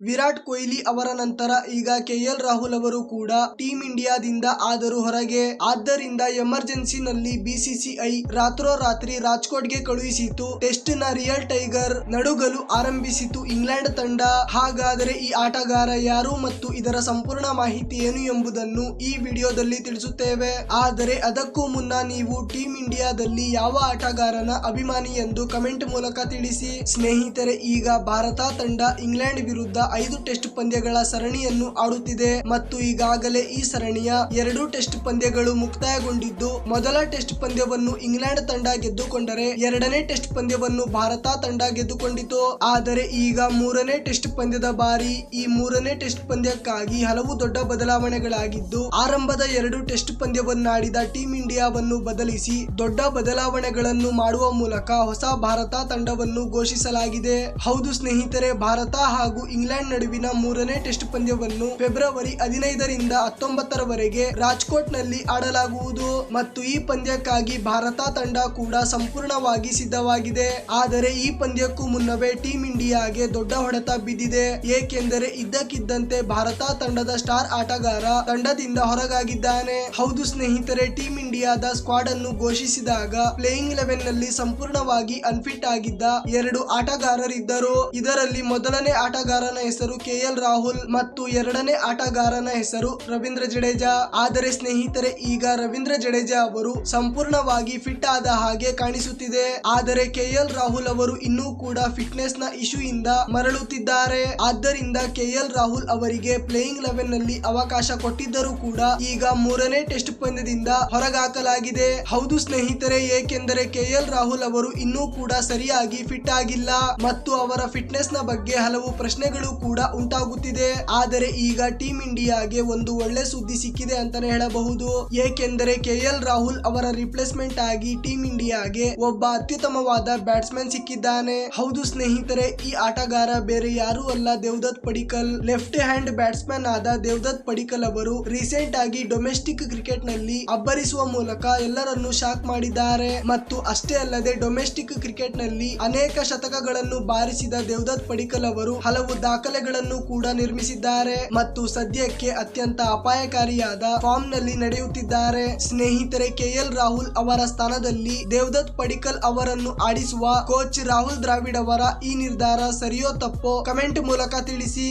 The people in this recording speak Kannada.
ವಿರಾಟ್ ಕೊಹ್ಲಿ ಅವರ ನಂತರ ಈಗ ಕೆಎಲ್ ರಾಹುಲ್ ಅವರು ಕೂಡ ಟೀಂ ಇಂಡಿಯಾದಿಂದ ಆದರೂ ಹೊರಗೆ. ಆದ್ದರಿಂದ ಎಮರ್ಜೆನ್ಸಿನಲ್ಲಿ ಬಿಸಿಸಿಐ ರಾತ್ರೋರಾತ್ರಿ ರಾಜ್ಕೋಟ್ಗೆ ಕಳುಹಿಸಿತು. ಟೆಸ್ಟ್ನ ರಿಯಲ್ ಟೈಗರ್ ನಡುಗಲು ಆರಂಭಿಸಿತು ಇಂಗ್ಲೆಂಡ್ ತಂಡ. ಹಾಗಾದರೆ ಈ ಆಟಗಾರ ಯಾರು ಮತ್ತು ಇದರ ಸಂಪೂರ್ಣ ಮಾಹಿತಿ ಏನು ಎಂಬುದನ್ನು ಈ ವಿಡಿಯೋದಲ್ಲಿ ತಿಳಿಸುತ್ತೇವೆ. ಆದರೆ ಅದಕ್ಕೂ ಮುನ್ನ ನೀವು ಟೀಂ ಇಂಡಿಯಾದಲ್ಲಿ ಯಾವ ಆಟಗಾರನ ಅಭಿಮಾನಿ ಎಂದು ಕಮೆಂಟ್ ಮೂಲಕ ತಿಳಿಸಿ. ಸ್ನೇಹಿತರೆ, ಈಗ ಭಾರತ ತಂಡ ಇಂಗ್ಲೆಂಡ್ ವಿರುದ್ಧ ಐದು ಟೆಸ್ಟ್ ಪಂದ್ಯಗಳ ಸರಣಿಯನ್ನು ಆಡುತ್ತಿದೆ ಮತ್ತು ಈಗಾಗಲೇ ಈ ಸರಣಿಯ ಎರಡು ಟೆಸ್ಟ್ ಪಂದ್ಯಗಳು ಮುಕ್ತಾಯಗೊಂಡಿದ್ದು, ಮೊದಲ ಟೆಸ್ಟ್ ಪಂದ್ಯವನ್ನು ಇಂಗ್ಲೆಂಡ್ ತಂಡ ಗೆದ್ದುಕೊಂಡರೆ ಎರಡನೇ ಟೆಸ್ಟ್ ಪಂದ್ಯವನ್ನು ಭಾರತ ತಂಡ ಗೆದ್ದುಕೊಂಡಿತು. ಆದರೆ ಈಗ ಮೂರನೇ ಟೆಸ್ಟ್ ಪಂದ್ಯದ ಬಾರಿ ಈ ಮೂರನೇ ಟೆಸ್ಟ್ ಪಂದ್ಯಕ್ಕಾಗಿ ಹಲವು ದೊಡ್ಡ ಬದಲಾವಣೆಗಳಾಗಿದ್ದು, ಆರಂಭದ ಎರಡು ಟೆಸ್ಟ್ ಪಂದ್ಯವನ್ನಾಡಿದ ಟೀಂ ಇಂಡಿಯಾವನ್ನು ಬದಲಿಸಿ ದೊಡ್ಡ ಬದಲಾವಣೆಗಳನ್ನು ಮಾಡುವ ಮೂಲಕ ಹೊಸ ಭಾರತ ತಂಡವನ್ನು ಘೋಷಿಸಲಾಗಿದೆ. ಹೌದು ಸ್ನೇಹಿತರೆ, ಭಾರತ ಹಾಗೂ ಇಂಗ್ಲೆಂಡ್ ನಡುವಿನ ಮೂರನೇ ಟೆಸ್ಟ್ ಪಂದ್ಯವನ್ನು ಫೆಬ್ರವರಿ ಹದಿನೈದರಿಂದ ಹತ್ತೊಂಬತ್ತರವರೆಗೆ ರಾಜ್ಕೋಟ್ನಲ್ಲಿ ಆಡಲಾಗುವುದು ಮತ್ತು ಈ ಪಂದ್ಯಕ್ಕಾಗಿ ಭಾರತ ತಂಡ ಕೂಡ ಸಂಪೂರ್ಣವಾಗಿ ಸಿದ್ಧವಾಗಿದೆ. ಆದರೆ ಈ ಪಂದ್ಯಕ್ಕೂ ಮುನ್ನವೇ ಟೀಂ ಇಂಡಿಯಾಗೆ ದೊಡ್ಡ ಹೊಡೆತ ಬಿದ್ದಿದೆ. ಏಕೆಂದರೆ ಇದ್ದಕ್ಕಿದ್ದಂತೆ ಭಾರತ ತಂಡದ ಸ್ಟಾರ್ ಆಟಗಾರ ತಂಡದಿಂದ ಹೊರಗಾಗಿದ್ದಾನೆ. ಹೌದು ಸ್ನೇಹಿತರೆ ಟೀಂ ಇಂಡಿಯಾದ ಸ್ಕ್ವಾಡ್ ಅನ್ನು ಘೋಷಿಸಿದಾಗ ಪ್ಲೇಯಿಂಗ್ ಲೆವೆನ್ನಲ್ಲಿ ಸಂಪೂರ್ಣವಾಗಿ ಅನ್ಫಿಟ್ ಆಗಿದ್ದ ಎರಡು ಆಟಗಾರರಿದ್ದರು. ಇದರಲ್ಲಿ ಮೊದಲನೇ ಆಟಗಾರನ ಹೆಸರು ಕೆಎಲ್ ರಾಹುಲ್ ಮತ್ತು ಎರಡನೇ ಆಟಗಾರನ ಹೆಸರು ರವೀಂದ್ರ ಜಡೇಜಾ. ಆದರೆ ಸ್ನೇಹಿತರೆ, ಈಗ ರವೀಂದ್ರ ಜಡೇಜಾ ಅವರು ಸಂಪೂರ್ಣವಾಗಿ ಫಿಟ್ ಆದ ಹಾಗೆ ಕಾಣಿಸುತ್ತಿದೆ. ಆದರೆ ಕೆಎಲ್ ರಾಹುಲ್ ಅವರು ಇನ್ನೂ ಕೂಡ ಫಿಟ್ನೆಸ್ನ ಇಶ್ಯೂ ಇಂದ ಮರಳುತ್ತಿದ್ದಾರೆ. ಆದ್ದರಿಂದ ಕೆಎಲ್ ರಾಹುಲ್ ಅವರಿಗೆ ಪ್ಲೇಯಿಂಗ್ ಲೆವೆನ್ನಲ್ಲಿ ಅವಕಾಶ ಕೊಟ್ಟಿದ್ದರೂ ಕೂಡ ಈಗ ಮೂರನೇ ಟೆಸ್ಟ್ ಪಂದ್ಯದಿಂದ ಹೊರಗಾಕಲಾಗಿದೆ. ಹೌದು ಸ್ನೇಹಿತರೆ, ಏಕೆಂದರೆ ಕೆಎಲ್ ರಾಹುಲ್ ಅವರು ಇನ್ನೂ ಕೂಡ ಸರಿಯಾಗಿ ಫಿಟ್ ಆಗಿಲ್ಲ. ಮತ್ತು ಅವರ ಫಿಟ್ನೆಸ್ನ ಬಗ್ಗೆ ಹಲವು ಪ್ರಶ್ನೆಗಳು ಕೂಡ ಉಂಟಾಗುತ್ತಿದೆ. ಆದರೆ ಈಗ ಟೀಂ ಇಂಡಿಯಾಗೆ ಒಂದು ಒಳ್ಳೆ ಸುದ್ದಿ ಸಿಕ್ಕಿದೆ ಅಂತಾನೆ ಹೇಳಬಹುದು. ಏಕೆಂದರೆ ಕೆಎಲ್ ರಾಹುಲ್ ಅವರ ರಿಪ್ಲೇಸ್ಮೆಂಟ್ ಆಗಿ ಟೀಂ ಇಂಡಿಯಾಗೆ ಒಬ್ಬ ಅತ್ಯುತ್ತಮವಾದ ಬ್ಯಾಟ್ಸ್ಮನ್ ಸಿಕ್ಕಿದ್ದಾನೆ. ಹೌದು ಸ್ನೇಹಿತರೆ, ಈ ಆಟಗಾರ ಬೇರೆ ಯಾರು ಅಲ್ಲ Devdutt Padikkal. Left hand batsman ಆದ ದೇವದತ್ ಪಡಿಕಲ್ ಅವರು ರೀಸೆಂಟ್ ಆಗಿ ಡೊಮೆಸ್ಟಿಕ್ ಕ್ರಿಕೆಟ್ನಲ್ಲಿ ಅಬ್ಬರಿಸುವ ಮೂಲಕ ಎಲ್ಲರನ್ನು ಶಾಕ್ ಮಾಡಿದ್ದಾರೆ. ಮತ್ತು ಅಷ್ಟೇ ಅಲ್ಲದೆ ಡೊಮೆಸ್ಟಿಕ್ ಕ್ರಿಕೆಟ್ನಲ್ಲಿ ಅನೇಕ ಶತಕಗಳನ್ನು ಬಾರಿಸಿದ ದೇವದತ್ ಪಡಿಕಲ್ ಅವರು ಹಲವು ದಾಖಲೆಗಳನ್ನು ಕೂಡ ನಿರ್ಮಿಸಿದ್ದಾರೆ ಮತ್ತು ಸದ್ಯಕ್ಕೆ ಅತ್ಯಂತ ಅಪಾಯಕಾರಿಯಾದ ಫಾರ್ಮ್ನಲ್ಲಿ ನಡೆಯುತ್ತಿದ್ದಾರೆ. ಸ್ನೇಹಿತರೆ, ಕೆಎಲ್ ರಾಹುಲ್ ಅವರ ಸ್ಥಾನದಲ್ಲಿ ದೇವದತ್ ಪಡಿಕಲ್ ಅವರನ್ನು ಆಡಿಸುವ ಕೋಚ್ ರಾಹುಲ್ ದ್ರಾವಿಡ್ ಅವರ ಈ ನಿರ್ಧಾರ ಸರಿಯೋ ತಪ್ಪೋ ಕಮೆಂಟ್ ಮೂಲಕ ತಿಳಿಸಿ.